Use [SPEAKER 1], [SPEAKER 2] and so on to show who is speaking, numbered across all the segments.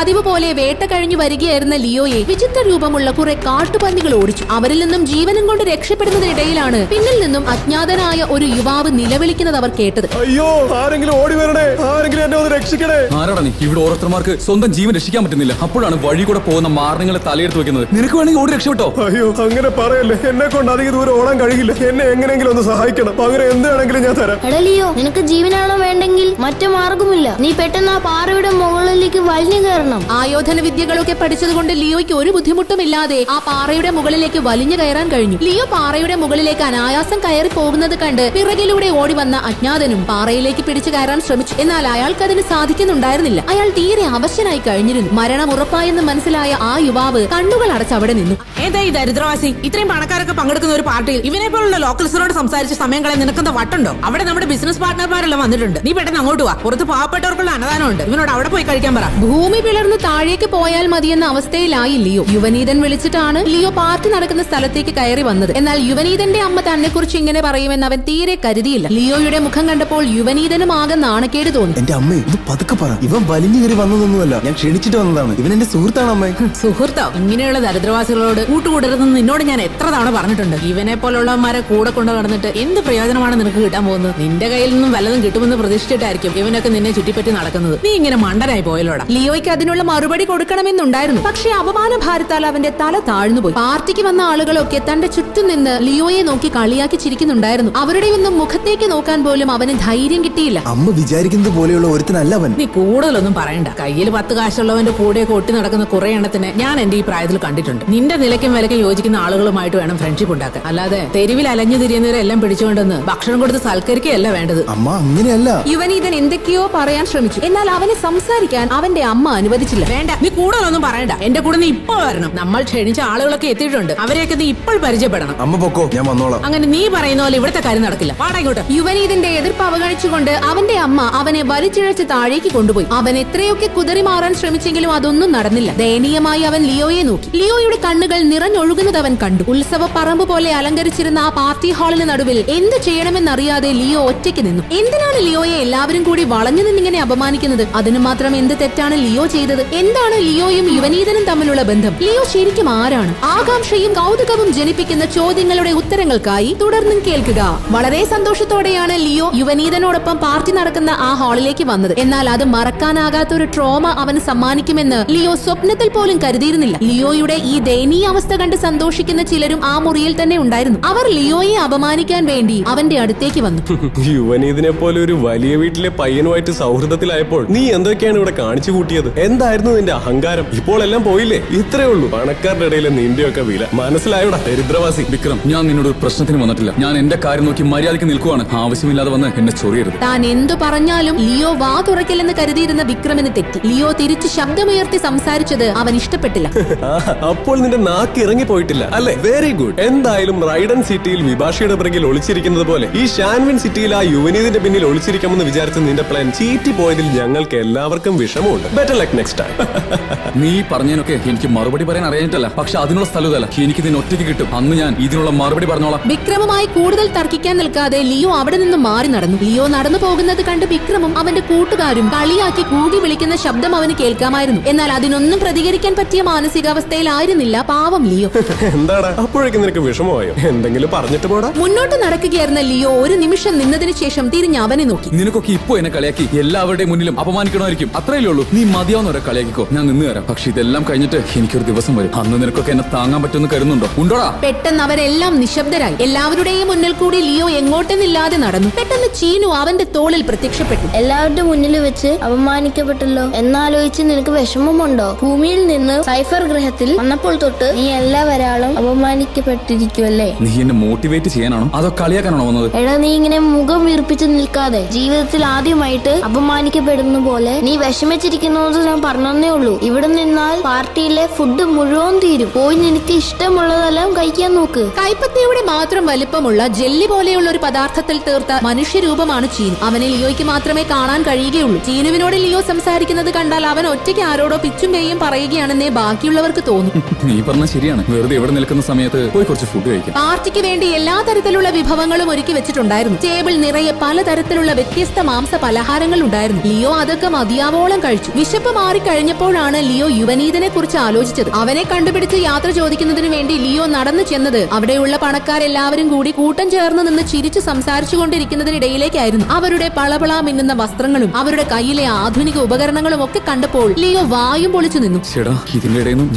[SPEAKER 1] പതിവ് പോലെ വേട്ട കഴിഞ്ഞു വരികയായിരുന്ന ലിയോയെ വിചിത്ര രൂപമുള്ള കുറെ കാട്ടുപന്നികൾ ഓടിച്ചു. അവരിൽ നിന്നും ജീവനം കൊണ്ട് രക്ഷപ്പെടുന്നതിനിടയിലാണ് പിന്നിൽ നിന്നും അജ്ഞാതനായ ഒരു യുവാവ് നിലവിളിക്കുന്നത് അവർ കേട്ടത്.
[SPEAKER 2] അയ്യോ ആരെങ്കിലും ഓടി വരണേ. ആരെങ്കിലും എന്നെ ഒന്ന് രക്ഷിക്കണേ.
[SPEAKER 3] ആരാടാ നീ? ഇവിടെ ഓരോരുത്തർമാർക്ക് സ്വന്തം ജീവൻ രക്ഷിക്കാൻ പറ്റുന്നില്ല. അപ്പോഴാണ് വഴി കൂടെ പോകുന്ന മാരണങ്ങളെ തലയെടുത്ത് വെക്കുന്നത്. നിനക്ക് വേണമെങ്കിൽ ഓടി രക്ഷപ്പെട്ടോ?
[SPEAKER 2] അയ്യോ അങ്ങനെ പറയല്ലേ. എന്നെ കൊണ്ട് അധികം ദൂരം ഓടാൻ കഴിയില്ല. എന്നെ എങ്ങനെയെങ്കിലും ഒന്ന് സഹായിക്കണം. അങ്ങനെ എന്ത് വേണമെങ്കിലും ഞാൻ തരാം.
[SPEAKER 4] എടലിയോ നിനക്ക് ജീവനാണോ വേണ്ടെങ്കിൽ മറ്റു മാർഗമില്ല. നീ പെട്ടെന്ന് ആ പാറയുടെ മുകളിലേക്ക് വലിഞ്ഞു കയറണം.
[SPEAKER 1] ആയോധന വിദ്യകളൊക്കെ പഠിച്ചതുകൊണ്ട് ലിയോയ്ക്ക് ഒരു ബുദ്ധിമുട്ടുമില്ലാതെ ആ പാറയുടെ മുകളിലേക്ക് വലിഞ്ഞു കയറാൻ കഴിഞ്ഞു. ലിയോ പാറയുടെ മുകളിലേക്ക് അനായാസം കയറി പോകുന്നത് കണ്ട് പിറകിലൂടെ ഓടി വന്ന അജ്ഞാതനും പാറയിലേക്ക് പിടിച്ചു കയറാൻ ശ്രമിച്ചു. എന്നാൽ അയാൾക്ക് അതിന് സാധിക്കുന്നുണ്ടായിരുന്നില്ല. അയാൾ തീരെ അവശനായി കഴിഞ്ഞിരുന്നു. മരണം ഉറപ്പായെന്ന് മനസ്സിലായ ആ യുവാവ് കണ്ണുകൾ അടച്ച് അവിടെ നിന്നു.
[SPEAKER 5] ഏതാ ഈ ദരിദ്രവാസി? ഇത്രയും പണക്കാരൊക്കെ പങ്കെടുക്കുന്ന ഒരു പാർട്ടിയിൽ ഇവനെ പോലുള്ള ലോക്കൽസിനോട് സംസാരിച്ച് സമയം കളയാൻ നിനക്കുന്ന വട്ടുണ്ടോ? അവിടെ നമ്മുടെ ബിസിനസ് പാർട്ട്ണർമാരെല്ലാം വന്നിട്ടുണ്ട്. നീ പെട്ടെന്ന് അങ്ങോട്ട് വാ. പുറത്ത് പാവപ്പെട്ടവർക്കുള്ള അന്നദാനമുണ്ട്. ഇവനോട് അവിടെ പോയി കഴിക്കാൻ പറ.
[SPEAKER 1] ഭൂമി പിളർന്ന് താഴേക്ക് പോയാൽ മതിയെന്ന അവസ്ഥയിലായി ലിയോ. യുവനീതൻ വിളിച്ചിട്ടാണ് ലിയോ പാർട്ടി നടക്കുന്ന സ്ഥലത്തേക്ക് കയറി വന്നത്. എന്നാൽ യുവനീതന്റെ അമ്മ തന്നെക്കുറിച്ച് ഇങ്ങനെ പറയുമെന്ന് അവൻ തീരെ കരുതിയില്ല. ലിയോയുടെ മുഖം കണ്ടപ്പോൾ യുവനീതനും ആകെ നാണക്കേട് തോന്നി.
[SPEAKER 6] എന്റെ അമ്മേ ഇത് പതുക്കെ പറ. ഇവൻ വലിഞ്ഞു കയറി വന്നതൊന്നുമല്ല. ഞാൻ ക്ഷണിച്ചിട്ട് വന്നതാണ്. ഇവൻ എന്റെ സുഹൃത്താണ് അമ്മേ.
[SPEAKER 5] സുഹൃത്തോ ഇങ്ങനെയുള്ള ദരിദ്രവാസികളോട് കൂട്ടുകൂടരുതെന്ന് നിന്നോട് ഞാൻ എത്ര തവണ പറഞ്ഞിട്ടുണ്ട്. ഇവനെ പോലുള്ളവന്മാരെ കൂടെ കൊണ്ട് നടന്നിട്ട് എന്ത് പ്രയോജനമാണ് നിനക്ക് കിട്ടാൻ പോകുന്നത്? നിന്റെ കയ്യിൽ നിന്നും വല്ലതും കിട്ടുമെന്ന് പ്രതീക്ഷിച്ചിട്ടായിരിക്കും ഇവനൊക്കെ നിന്നെ ചുറ്റിപ്പറ്റി നടക്കുന്നത്. നീ ഇങ്ങനെ മണ്ടനായി പോയല്ലോടാ.
[SPEAKER 1] ലിയോയ്ക്ക് അതിനുള്ള മറുപടി കൊടുക്കണമെന്നുണ്ടായിരുന്നു. പക്ഷേ അപമാന ഭാരത്താൽ അവന്റെ തല താഴ്ന്നുപോയി. പാർട്ടിക്ക് വന്ന ആളുകളൊക്കെ തന്റെ ചുറ്റും നിന്ന് ലിയോയെ നോക്കി കളിയാക്കി ചിരിക്കുന്നുണ്ടായിരുന്നു. അവരുടെ ഒന്നും മുഖത്തേക്ക് നോക്കാൻ പോലും അവന് ധൈര്യം കിട്ടിയില്ല.
[SPEAKER 6] അമ്മ വിചാരിക്കുന്നത് പോലെയുള്ള ഒരുത്തനല്ല അവൻ
[SPEAKER 5] നീ കൂടുതലൊന്നും പറയണ്ട. കയ്യിൽ പത്ത് കാശുള്ളവന്റെ കൂടെ കൊട്ടി നടക്കുന്ന കുറെ എണ്ണത്തിന് ഞാൻ എന്റെ ഈ പ്രായത്തിൽ കണ്ടിട്ടുണ്ട്. നിന്റെ നിലയ്ക്കും വിലയ്ക്കും യോജിക്കുന്ന ആളുകളുമായിട്ട് വേണം ഫ്രണ്ട്ഷിപ്പ് ഉണ്ടാക്കാൻ. അല്ലാതെ തെരുവിൽ അലഞ്ഞു തിരിയുന്നവരെല്ലാം പിടിച്ചുകൊണ്ടെന്ന് ഭക്ഷണം കൊടുത്ത് സൽക്കരിക്കുകയല്ല വേണ്ടത്.
[SPEAKER 6] അമ്മ അങ്ങനെയല്ല.
[SPEAKER 1] യുവനീതൻ എന്തൊക്കെയോ പറയാൻ ശ്രമിച്ചു. എന്നാൽ അവനെ സംസാരിക്കാൻ അവന്റെ അമ്മ അനുവദിച്ചില്ല
[SPEAKER 5] വേണ്ട. നീ കൂടുതലൊന്നും പറയണ്ട. എന്റെ കൂടെ നീ ഇപ്പൊ വരണം. നമ്മൾ ക്ഷണിച്ച ആളുകളൊക്കെ എത്തിയിട്ടുണ്ട്. അവരെയൊക്കെ നീ ഇപ്പോൾ പരിചയപ്പെടണം.
[SPEAKER 6] അമ്മ പൊക്കോ? ഞാൻ വന്നോളാം.
[SPEAKER 5] അങ്ങനെ നീ പറയുന്ന പോലെ ഇവിടുത്തെ കാര്യം നടക്കില്ല. പാടായിക്കോട്ടെ
[SPEAKER 1] യുവനീതിന്റെ എതിർപ്പ് അവഗണിച്ചുകൊണ്ട് അവന്റെ അമ്മ അവനെ വലിച്ചിഴച്ച് താഴേക്ക് കൊണ്ടുപോയി. അവൻ എത്രയൊക്കെ കുതറി മാറാൻ ശ്രമിച്ചെങ്കിലും അതൊന്നും നടന്നില്ല. ദയനീയമായി അവൻ ലിയോയെ നോക്കി. ലിയോയുടെ കണ്ണുകൾ നിറഞ്ഞൊഴുകുന്നത് അവൻ കണ്ടു. ഉത്സവ പറമ്പ് പോലെ അലങ്കരിച്ചിരുന്ന ആ പാർട്ടി ഹാളിന് നടുവിൽ എന്ത് ചെയ്യണമെന്നറിയാതെ ലിയോ ഒറ്റയ്ക്ക് നിന്നു. എന്തിനാണ് ലിയോയെ എല്ലാവരും കൂടി വളഞ്ഞു നിന്നിങ്ങനെ അപമാനിക്കുന്നത്? അതിന് മാത്രം എന്ത് തെറ്റാണ് ലിയോ ചെയ്തത്? എന്താണ് ലിയോയും യുവനീതനും തമ്മിലുള്ള ബന്ധം? ലിയോ ശരിക്കും ആരാണ്? ആകാംക്ഷയും കൗതുകവും ജനിപ്പിക്കുന്ന ചോദ്യങ്ങളുടെ ഉത്തരങ്ങൾക്കായി തുടർന്നും കേൾക്കുക. വളരെ സന്തോഷത്തോടെയാണ് ലിയോ യുവനീതനോടൊപ്പം പാർട്ടി നടക്കുന്ന ആ ഹാളിലേക്ക് വന്നത്. എന്നാൽ അത് മറക്കാനാകാത്ത ഒരു ട്രോമ അവന് സമ്മാനിക്കുമെന്ന് ലിയോ സ്വപ്നത്തിൽ പോലും കരുതിയിരുന്നില്ല. ലിയോയുടെ ഈ ദയനീയ അവസ്ഥ കണ്ട് സന്തോഷിക്കുന്ന ചിലരും ആ മുറിയിൽ തന്നെ ഉണ്ടായിരുന്നു. അവർ ലിയോയെ അപമാനിക്കാൻ വേണ്ടി അവന്റെ അടുത്തേക്ക് വന്നു.
[SPEAKER 2] യുവനീതിനെ പോലെ ഒരു വലിയ വീട്ടിലെ പയ്യനുമായിട്ട് സൗഹൃദത്തിലായപ്പോൾ നീ എന്തൊക്കെയാണ് ഇവിടെ കാണിച്ചു കൂട്ടിയത്? എന്തായിരുന്നു നിന്റെ അഹങ്കാരം? ഇപ്പോൾ എല്ലാം പോയില്ലേ? ഇത്രേ ഉള്ളൂ. പണക്കാരുടെ ഇടയിലെ നിന്റെയൊക്കെ വില. മനസ്സിലായോടാ ദരിദ്രവാസി?
[SPEAKER 3] വിക്രം ഞാൻ നിന്നോട് ഒരു പ്രശ്നത്തിന് വന്നിട്ടില്ല. ഞാൻ എന്റെ കാര്യം നോക്കി മര്യാദയ്ക്ക് നിൽക്കുവാണ്. ആവശ്യമില്ലാതെ വന്ന് എന്നെ ചൊറിയരുത്.
[SPEAKER 1] താൻ എന്തു പറഞ്ഞാലും ലിയോ വാ തുറക്കില്ലെന്ന് കരുതിയിരുന്ന വിക്രമിന് തെറ്റി. ലിയോ തിരിച്ച് ശബ്ദമുയർത്തി സംസാരിച്ചത് അവൻ ഇഷ്ടപ്പെട്ടില്ല.
[SPEAKER 2] അപ്പോൾ നിന്റെ നാക്ക് ഇറങ്ങി പോയിട്ടില്ല അല്ലെ? വെരി ഗുഡ് എന്തായാലും റൈഡൻ സിറ്റിയിൽ വിഭാഷയുടെ പിറകിൽ ഒളിച്ചിരിക്കുന്നത് പോലെ ഈ ഷാൻവിൻ സിറ്റിയിൽ ആ യുവനീതിന്റെ പിന്നിൽ ഒളിച്ചിരിക്കാമെന്ന് വിചാരിച്ച നിന്റെ പ്ലാൻ ചീറ്റി പോയതിൽ ഞങ്ങൾക്ക് എല്ലാവർക്കും വിഷമമുണ്ട്. ബെറ്റർ ലക്ക് നെക്സ്റ്റ് ടൈം
[SPEAKER 3] നീ പറഞ്ഞതിനൊക്കെ എനിക്ക് മറുപടി പറയാൻ അറിയാനിട്ടല്ല പക്ഷെ അതിനുള്ള സ്ഥലതല്ല എനിക്ക് ഇതിന് ഒറ്റയ്ക്ക് കിട്ടും. അന്ന് ഞാൻ ഇതിനുള്ള മറുപടി പറഞ്ഞോളാം.
[SPEAKER 1] വിക്രമുമായി കൂടുതൽ തർക്കിക്കാൻ നിൽക്കാതെ ലിയോ അവിടെ നിന്ന് മാറി നടന്നു. ലിയോ നടന്നു പോകുന്നത് കണ്ട് വിക്രമും അവന്റെ കൂട്ടുകാരും കളിയാക്കി കൂകി വിളിക്കുന്ന ശബ്ദം അവന് കേൾക്കാമായിരുന്നു. എന്നാൽ അതിനൊന്നും പ്രതികരിക്കാൻ പറ്റിയ മാനസികാവസ്ഥയിലായിരുന്നില്ല പാവം ലിയോ.
[SPEAKER 2] എന്താടാ? അപ്പോഴേക്കും നിനക്ക് വിഷമമായോ? എന്തെങ്കിലും പറഞ്ഞിട്ട് പോടാ.
[SPEAKER 1] മുന്നോട്ട് നടക്കുകയായിരുന്ന ലിയോ ഒരു നിമിഷം നിന്നതിന് ശേഷം തിരിഞ്ഞ് അവനെ നോക്കി.
[SPEAKER 3] നിനക്കൊക്കെ ഇപ്പോ എന്നെ കളിയാക്കി എല്ലാവരുടെയും മുന്നിലും അപമാനിക്കണമായിരിക്കും. അത്രയല്ലേ ഉള്ളൂ. നീ മതിയാവുന്നവരെ കളിയാക്കിക്കോ. ഞാൻ നിന്ന് തരാം. പക്ഷെ ഇതെല്ലാം കഴിഞ്ഞിട്ട് എനിക്കൊരു ദിവസം വരും. അന്ന് നിനക്കൊക്കെ എന്നെ താങ്ങാൻ പറ്റുമെന്ന് കരുതുന്നുണ്ടോ? ഉണ്ടോടാ?
[SPEAKER 1] പെട്ടെന്ന് അവരെല്ലാം നിശബ്ദരായി. എല്ലാവരുടെയും മുന്നിൽ കൂടി ലിയോ എങ്ങോട്ടെന്നില്ലാതെ നടന്നു. പെട്ടെന്ന് ചീനു അവന്റെ തോളിൽ പ്രത്യക്ഷപ്പെട്ടു.
[SPEAKER 4] എല്ലാവരുടെ മുന്നിൽ വെച്ച് അപമാനിക്കപ്പെട്ടല്ലോ. എന്നാലോചിച്ച് നിനക്ക് വിഷമമുണ്ടോ? ഭൂമിയിൽ നിന്ന് സൈഫർ ഗ്രഹത്തിൽ വന്നപ്പോൾ തൊട്ട് നീ എല്ലാ ഒരാളും അപമാനിക്കപ്പെട്ടിരിക്കുമല്ലേ
[SPEAKER 3] നീ എന്നെ മോട്ടിവേറ്റ് ചെയ്യാനാണോ? അതോ കളിയാക്കാനാണോ വന്നത്?
[SPEAKER 4] എടാ നീ ഇങ്ങനെ മുഖം വീർപ്പിച്ച് നിൽക്കാതെ ജീവിതത്തിൽ ആദ്യമായിട്ട് അപമാനിക്കപ്പെടുന്ന പോലെ നീ വിഷമിച്ചിരിക്കുന്നത് ഞാൻ പറഞ്ഞേ ഉള്ളൂ. ഇവിടെ നിന്നാൽ പാർട്ടിയിലെ ഫുഡ് മുഴുവൻ തീരും. പോയി നിനക്ക് ഇഷ്ടമുള്ളതെല്ലാം കഴിക്കാൻ നോക്ക്.
[SPEAKER 1] കൈപ്പത്തിയുടെ മാത്രം വലിപ്പമുള്ള ജെല്ലി പോലെയുള്ള ഒരു പദാർത്ഥത്തിൽ തീർത്ത മനുഷ്യരൂപമാണ് ചീനു. അവനെ ലിയോയ്ക്ക് മാത്രമേ കാണാൻ കഴിയുകയുള്ളൂ. ചീനുവിനോട് ലിയോ സംസാരിക്കുന്നത് കണ്ടാൽ അവൻ ഒറ്റയ്ക്ക് ആരോടോ പിച്ചും പേയും പറയുകയാണെന്നേ ബാക്കിയുള്ളവർക്ക് തോന്നും.
[SPEAKER 3] നീ പറഞ്ഞ ശരിയാണ്. വെറുതെ ഇവിടെ നിൽക്കുന്ന സമയത്ത് പോയി കുറച്ച് ഫുഡ് കഴിക്കാം.
[SPEAKER 1] പാർട്ടിക്ക് വേണ്ടി എല്ലാ തരത്തിലുള്ള വിഭവങ്ങളും ഒരുക്കി വെച്ചിട്ടുണ്ടായിരുന്നു. ടേബിൾ നിറയെ പലതരത്തിലുള്ള വ്യത്യസ്ത മാംസ പലഹാരങ്ങൾ ഉണ്ടായിരുന്നു. ലിയോ അതൊക്കെ മതിയാവോളം കഴിച്ചു. വിശപ്പ് മാറി മാറി കഴിഞ്ഞപ്പോഴാണ് ലിയോ യുവനീതനെ കുറിച്ച് ആലോചിച്ചത്. അവനെ കണ്ടുപിടിച്ച് യാത്ര ചോദിക്കുന്നതിന് വേണ്ടി ലിയോ നടന്നു ചെന്നത് അവിടെയുള്ള പണക്കാരെല്ലാവരും കൂടി കൂട്ടം ചേർന്ന് നിന്ന് ചിരിച്ചു സംസാരിച്ചു കൊണ്ടിരിക്കുന്നതിനിടയിലേക്കായിരുന്നു അവരുടെ പളപള മിന്നുന്ന വസ്ത്രങ്ങളും അവരുടെ കയ്യിലെ ആധുനിക ഉപകരണങ്ങളും ഒക്കെ കണ്ടപ്പോൾ ലിയോ വായും പൊളിച്ചു നിന്നു.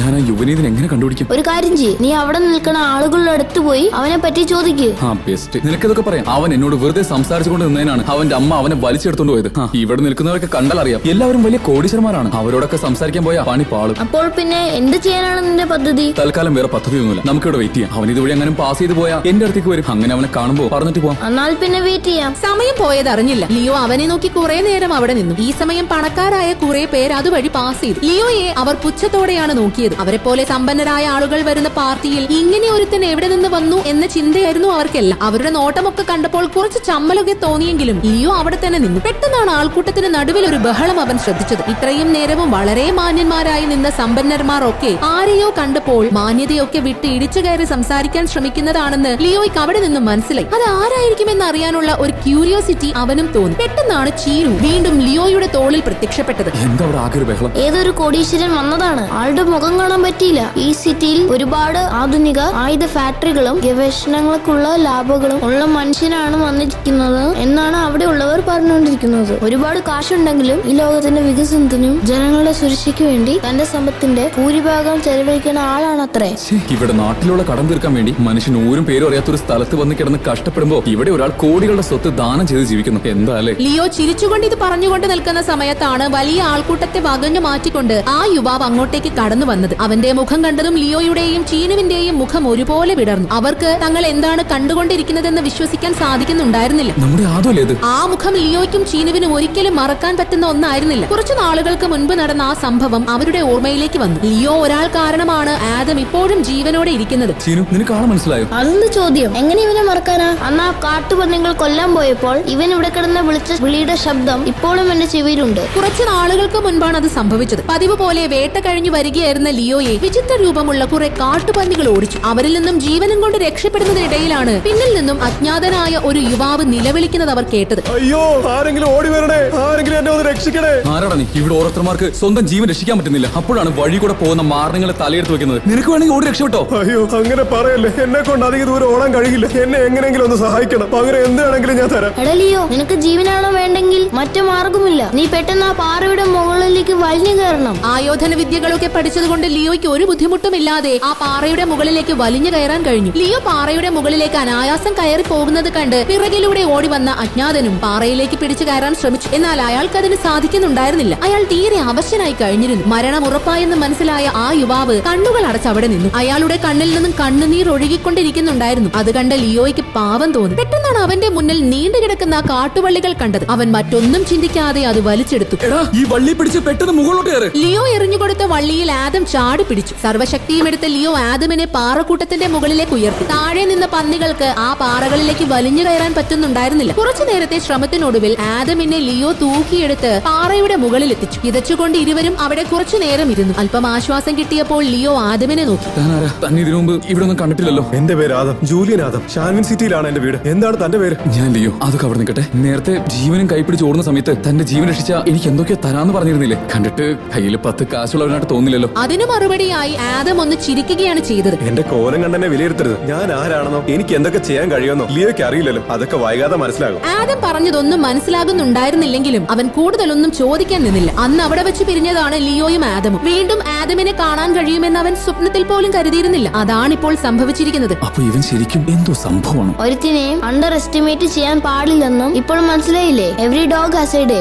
[SPEAKER 3] ഞാൻ ആ യുവനീതിനെ എങ്ങനെ കണ്ടുപിടിക്കും?
[SPEAKER 4] ഒരു കാര്യം ചെയ്യ്. നീ അവിടെ നിൽക്കുന്ന ആളുകളുടെ അടുത്ത് പോയി അവനെ പറ്റി ചോദിക്ക്.
[SPEAKER 3] ആ ബെസ്റ്റ് നിനക്കിതൊക്കെ പറയാം. അവൻ എന്നോട് വെറുതെ സംസാരിച്ചുകൊണ്ട് നിന്നതിനാണ്. അവന്റെ അമ്മ അവനെ വലിച്ചെടുത്തോണ്ട് പോയത്. ഇവിടെ നിൽക്കുന്നവരൊക്കെ കണ്ടാൽ അറിയാം എല്ലാവരും വലിയ കോടീശ്വരന്മാരാണ്. അവരോടൊക്കെ സംസാരിക്കാൻ പോയാ പണി പാളും.
[SPEAKER 4] അപ്പോൾ പിന്നെ എന്ത് ചെയ്യാനാണ് നിന്റെ പദ്ധതി?
[SPEAKER 3] തൽക്കാലം വേറെ പദ്ധതിയൊന്നുമില്ല. നമുക്കിവിടെ വെയിറ്റ് ചെയ്യാം. അവൻ ഇതുവഴി അങ്ങനെ പാസ് ചെയ്ത് പോയാ എന്റെ അടുത്തേക്ക് വരും. അങ്ങനെ അവനെ കാണുമ്പോ പറഞ്ഞിട്ട് പോവാം.
[SPEAKER 4] എന്നാൽ പിന്നെ വെയിറ്റ് ചെയ്യാം.
[SPEAKER 1] സമയം പോയത് അറിഞ്ഞില്ല ലിയോ അവനെ നോക്കി കുറെ നേരം അവിടെ നിന്നു. ഈ സമയം പണക്കാരായ കുറെ പേര് അതുവഴി പാസ് ചെയ്തു. ലിയോയെ അവർ പുച്ഛത്തോടെയാണ് നോക്കിയത്. അവരെ പോലെ സമ്പന്നരായ ആളുകൾ വരുന്ന പാർട്ടിയിൽ ഇങ്ങനെ ഒരുത്തൻ എവിടെ നിന്ന് വന്നു എന്ന ചിന്തയായിരുന്നു അവർക്കെല്ലാം. അവരുടെ നോട്ടമൊക്കെ കണ്ടപ്പോൾ കുറച്ച് ചമ്മലൊക്കെ തോന്നിയെങ്കിലും ലിയോ അവിടെ തന്നെ നിന്നു. പെട്ടെന്നാണ് ആൾക്കൂട്ടത്തിന് നടുവിൽ ഒരു ബഹളം അവൻ ശ്രദ്ധിച്ചത്. ഇത്രയും നേരവും വളരെ മാന്യന്മാരായി നിന്ന സമ്പന്നർമാർ ഒക്കെ ആരെയോ കണ്ടപ്പോൾ മാന്യതയൊക്കെ വിട്ട് ഇടിച്ചു കയറി സംസാരിക്കാൻ ശ്രമിക്കുന്നതാണെന്ന് ലിയോയ്ക്ക് അവിടെ നിന്നും മനസ്സിലായി. അത് ആരായിരിക്കുമെന്ന് അറിയാനുള്ള ഒരു ക്യൂരിയോസിറ്റി അവനും തോന്നി. പെട്ടെന്നാണ് ചീരു വീണ്ടും ലിയോയുടെ തോളിൽ പ്രത്യക്ഷപ്പെട്ടത്.
[SPEAKER 3] എന്താ ആകെ ബഹളം?
[SPEAKER 4] ഏതൊരു കോടീശ്വരൻ വന്നതാണ്. ആളുടെ മുഖം കാണാൻ പറ്റിയില്ല. ഈ സിറ്റിയിൽ ഒരുപാട് ആധുനിക ആയുധ ഫാക്ടറികളും ഗവേഷണങ്ങൾക്കുള്ള ലാബുകളും ഉള്ള മനുഷ്യനാണ് വന്നിരിക്കുന്നത് എന്നാണ് അവിടെ ഉള്ളവർ പറഞ്ഞുകൊണ്ടിരിക്കുന്നത്. ഒരുപാട് കാശുണ്ടെങ്കിലും ഈ ലോകത്തിന്റെ വികസനത്തിനും ജനങ്ങളുടെ സുരക്ഷയ്ക്ക് വേണ്ടി തന്റെ സമ്പത്തിന്റെ ഭൂരിഭാഗം ചെലവഴിക്കുന്ന ആളാണത്രേ.
[SPEAKER 3] ഛേ, ഇവിടെ നാട്ടിലുള്ള കടം തീർക്കാൻ വേണ്ടി മനുഷ്യൻ ഊരും പേരും അറിയാത്ത ഒരു സ്ഥലത്ത് വന്ന് കിടന്ന് കഷ്ടപ്പെടുമ്പോ ഇവിടെ ഒരാൾ കോടികളുടെ സ്വത്ത് ദാനം ചെയ്ത് ജീവിക്കുന്നു. എന്താ അല്ലേ?
[SPEAKER 1] ലിയോ ചിരിച്ചുകൊണ്ട് ഇത് പറഞ്ഞുകൊണ്ട് നിൽക്കുന്ന സമയത്താണ് വലിയ ആൾക്കൂട്ടത്തെ വകഞ്ഞു മാറ്റിക്കൊണ്ട് ആ യുവാവ് അങ്ങോട്ടേക്ക് കടന്നു വന്നത്. അവന്റെ മുഖം കണ്ടതും ലിയോയുടെയും ചീനുവിന്റെയും മുഖം ഒരുപോലെ വിടർന്നു. അവർക്ക് തങ്ങൾ എന്താണ് കണ്ടുകൊണ്ടിരിക്കുന്നതെന്ന് വിശ്വസിക്കാൻ സാധിക്കുന്നുണ്ടായിരുന്നില്ല.
[SPEAKER 3] നമ്മുടെ ഇത്?
[SPEAKER 1] ആ മുഖം ലിയോയ്ക്കും ചീനുവിനും ഒരിക്കലും മറക്കാൻ പറ്റുന്ന ഒന്നായിരുന്നില്ല. കുറച്ചു നാളുകൾക്ക് മുൻപ് നടന്ന ആ സംഭവം അവരുടെ ഓർമ്മയിലേക്ക് വന്നു. ലിയോ ഒരാൾ കാരണമാണ് ആദം ഇപ്പോഴും ജീവനോടെ ഇരിക്കുന്നത്.
[SPEAKER 3] ചീനു നിനക്ക് ആളെ മനസ്സിലായോ?
[SPEAKER 4] അതെന്ത് ചോദ്യം എങ്ങനെ ഇവനെ മറക്കാനാ? അന്ന് ആ കാട്ടുപന്നികൾ കൊല്ലാൻ പോയപ്പോൾ ഇവൻ ഇവിടെ കിടന്ന് വിളിച്ച വിളിയുടെ ശബ്ദം ഇപ്പോഴും എന്റെ ചെവിയിലുണ്ട്.
[SPEAKER 1] കുറച്ച് നാളുകൾക്ക് മുൻപാണ് അത് സംഭവിച്ചത്. പതിവ് പോലെ വേട്ട കഴിഞ്ഞു വരികയായിരുന്ന ലിയോയെ വിചിത്ര രൂപമുള്ള കുറെ കാട്ടുപന്നികൾ ഓടിച്ചു. അവരിൽ നിന്നും ജീവനും കൊണ്ട് രക്ഷപ്പെടുന്നതിനിടയിലാണ് പിന്നിൽ നിന്നും അജ്ഞാതനായ ഒരു യുവാവ് നിലവിളിക്കുന്നത് അവർ കേട്ടത്.
[SPEAKER 2] അയ്യോ ആരെങ്കിലും ഓടി വരണേ. ആരെങ്കിലും എന്നെ ഒന്ന് രക്ഷിക്കണേ.
[SPEAKER 3] ആരാടാ നീ? ഇവിടെ ഓരോരുത്തർമാർക്ക് സ്വന്തം ജീവൻ രക്ഷിക്കാൻ പറ്റുന്നില്ല. അപ്പോഴാണ് വഴി കൂടെ പോകുന്ന മാരണങ്ങളെ തലയെടുത്ത് വെക്കുന്നത്. നിനക്ക് വേണമെങ്കിൽ ഓടി രക്ഷപ്പെട്ടോ?
[SPEAKER 2] അയ്യോ അങ്ങനെ പറയല്ലേ. എന്നെ കൊണ്ട് അധികം ദൂരം ഓടാൻ കഴിയില്ല. എന്നെ എങ്ങനെയെങ്കിലും ഒന്ന് സഹായിക്കണം. അങ്ങനെ എന്താണെങ്കിലും ഞാൻ തരാം.
[SPEAKER 4] എടലിയോ നിനക്ക് ജീവനാണോ വേണ്ടെങ്കിൽ മറ്റു മാർഗമില്ല. നീ പെട്ടെന്ന് ആ പാറയുടെ മുകളിലേക്ക് വലിഞ്ഞു കയറണം.
[SPEAKER 1] ആയോധന വിദ്യകളൊക്കെ പഠിച്ചതുകൊണ്ട് ലിയോയ്ക്ക് ഒരു ബുദ്ധിമുട്ടും ഇല്ലാതെ ആ പാറയുടെ മുകളിലേക്ക് വലിഞ്ഞു കയറാൻ കഴിഞ്ഞു. ലിയോ പാറയുടെ മുകളിലേക്ക് അനായാസം കയറി പോകുന്നത് കണ്ട് പിറകിലൂടെ ഓടി വന്ന അജ്ഞാതനും പാറയിലേക്ക് പിടിച്ചു കയറാൻ ശ്രമിച്ചു. എന്നാൽ അയാൾക്ക് അതിന് സാധിക്കുന്നുണ്ടായിരുന്നില്ല. അയാൾ തീരെ അവശനായി കഴിഞ്ഞിരുന്നു. മരണം ഉറപ്പായെന്ന് മനസ്സിലായ ആ യുവാവ് കണ്ണുകൾ അടച്ച് അവിടെ നിന്നു. അയാളുടെ കണ്ണിൽ നിന്നും കണ്ണുനീർ ഒഴുകിക്കൊണ്ടിരിക്കുന്നുണ്ടായിരുന്നു. അത് കണ്ട ലിയോയ്ക്ക് പാവം തോന്നി. പെട്ടെന്നാണ് അവന്റെ മുന്നിൽ നീണ്ടു കിടക്കുന്ന ആ കാട്ടുവള്ളികൾ കണ്ടത്. അവൻ മറ്റൊന്നും ചിന്തിക്കാതെ അത് വലിച്ചെടുത്തു.
[SPEAKER 3] ഈ വള്ളി പിടിച്ച് പെട്ടെന്ന് മുകളിലോട്ട്
[SPEAKER 1] ലിയോ എറിഞ്ഞുകൊടുത്ത വള്ളിയിൽ ആദം ചാടി പിടിച്ചു. സർവശക്തിയും എടുത്ത് ലിയോ ആദമിനെ പാറക്കൂട്ടത്തിന്റെ മുകളിലേക്ക് ഉയർത്തി. താഴെ നിന്ന പന്നികൾക്ക് ആ പാറകളിലേക്ക് വലിഞ്ഞു കയറാൻ പറ്റുന്നുണ്ടായിരുന്നില്ല. കുറച്ചു നേരത്തെ ശ്രമത്തിനൊടുവിൽ ആദമിനെ ലിയോ തൂക്കിയെടുത്ത് പാറയുടെ മുകളിൽ എത്തിച്ചു കിതച്ചുകൊണ്ട് ഇരുവരും അവിടെ കുറച്ചു നേരം ഇരുന്നു. അല്പം ആശ്വാസം കിട്ടിയപ്പോൾ ലിയോ ആദമിനെ നോക്കി.
[SPEAKER 3] താനാരാ തന്നെ ഇതിനു മുമ്പ് ഇവിടെ ഒന്നും കണ്ടിട്ടില്ലല്ലോ.
[SPEAKER 2] എന്റെ പേര് ആദം. Julian Adam. ഷാൻവിൻ സിറ്റിയിലാണ് എന്റെ വീട്. എന്താണ് തന്റെ പേര്?
[SPEAKER 3] ഞാൻ ലിയോ. അതൊക്കെ അവിടെ നിൽക്കട്ടെ. നേരത്തെ ജീവനും കൈപ്പിടിച്ച് ഓടുന്ന സമയത്ത് തന്റെ ജീവൻ രക്ഷിച്ച എനിക്ക് എന്തൊക്കെയോ തരാന്ന് പറഞ്ഞിരുന്നില്ലേ? കണ്ടിട്ട് കയ്യിൽ പത്ത് കാശുള്ളവനായിട്ട് തോന്നില്ലല്ലോ.
[SPEAKER 1] അതിന് മറുപടിയായി ആദം ഒന്ന് ചിരിക്കുകയാണ് ചെയ്തത്.
[SPEAKER 2] എന്റെ കോലം കണ്ടെന്നെ വിലയിരുത്തരുത്. ഞാൻ ആരാണെന്നോ എനിക്ക് എന്തൊക്കെ ചെയ്യാൻ കഴിയുമെന്നോ ലിയോയ്ക്ക് അറിയില്ലല്ലോ. അതൊക്കെ വൈകാതെ മനസ്സിലാകും.
[SPEAKER 1] ആദം പറഞ്ഞതൊന്നും മനസ്സിലാകുന്നുണ്ടായിരുന്നില്ലെങ്കിലും അവൻ കൂടുതലൊന്നും ചോദിക്കാൻ നിന്നില്ല. അന്ന് അവിടെ വെച്ച് പിരിഞ്ഞതാണ് ലിയോയും ആദമും. വീണ്ടും ആദമിനെ കാണാൻ കഴിയുമെന്ന് അവൻ സ്വപ്നത്തിൽ പോലും കരുതിയിരുന്നില്ല. അതാണിപ്പോൾ സംഭവിച്ചിരിക്കുന്നത്.
[SPEAKER 3] അപ്പൊ ഇവൻ ശരിക്കും എന്തോ സംഭവമാണ്?
[SPEAKER 4] ഒരുത്തിനെയും അണ്ടർ എസ്റ്റിമേറ്റ് ചെയ്യാൻ പാടില്ലെന്നും ഇപ്പോൾ മനസ്സിലായില്ലേ? എവറി ഡോഗ്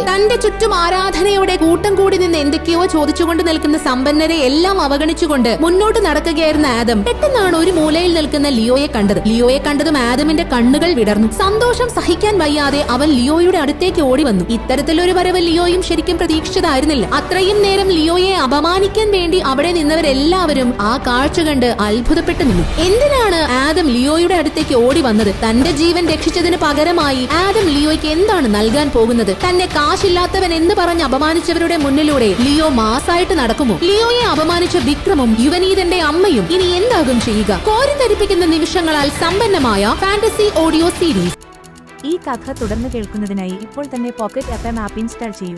[SPEAKER 1] തന്റെ ചുറ്റും ആരാധനയോടെ കൂട്ടം കൂടി നിന്ന് എന്തൊക്കെയോ ചോദിച്ചുകൊണ്ട് നിൽക്കുന്ന സമ്പന്നരെ എല്ലാം അവഗണിച്ചുകൊണ്ട് മുന്നോട്ട് നടക്കുകയായിരുന്ന ആദം പെട്ടെന്നാണ് ഒരു മൂലയിൽ നിൽക്കുന്ന ലിയോയെ കണ്ടത്. ലിയോയെ കണ്ടതും ആദമിന്റെ കണ്ണുകൾ വിടർന്നു. സന്തോഷം സഹിക്കാൻ വയ്യാതെ അവൻ ലിയോയുടെ അടുത്തേക്ക് ഓടി വന്നു. ഇത്തരത്തിലൊരു വരവ് ലിയോയും ശരിക്കും പ്രതീക്ഷിച്ചതായിരുന്നില്ല. അത്രയും നേരം ലിയോയെ അപമാനിക്കാൻ വേണ്ടി അവിടെ നിന്നവരെല്ലാവരും ആ കാഴ്ച കണ്ട് അത്ഭുതപ്പെട്ടു നിന്നു. എന്തിനാണ് ആദം ലിയോയുടെ അടുത്തേക്ക് ഓടി വന്നത്? തന്റെ ജീവൻ രക്ഷിച്ചതിന് പകരമായി ആദം ലിയോയ്ക്ക് എന്താണ് നൽകാൻ പോകുന്നത്? തന്നെ കാശില്ലാത്തവൻ എന്ന് പറഞ്ഞ് അപമാനിച്ചവരുടെ മുന്നിലൂടെ ലിയോ മാസായിട്ട് നടക്കുമോ? ലിയോയെ അപമാനിച്ച വിക്രമും യുവനീതന്റെ അമ്മയും ഇനി എന്താകും ചെയ്യുക? കോരിത്തരിപ്പിക്കുന്ന നിമിഷങ്ങളാൽ സമ്പന്നമായ ഫാന്റസി ഓഡിയോ സീരീസ്.
[SPEAKER 7] ഈ കഥ തുടർന്ന് കേൾക്കുന്നതിനായി ഇപ്പോൾ തന്നെ pocket F M app install ചെയ്യൂ.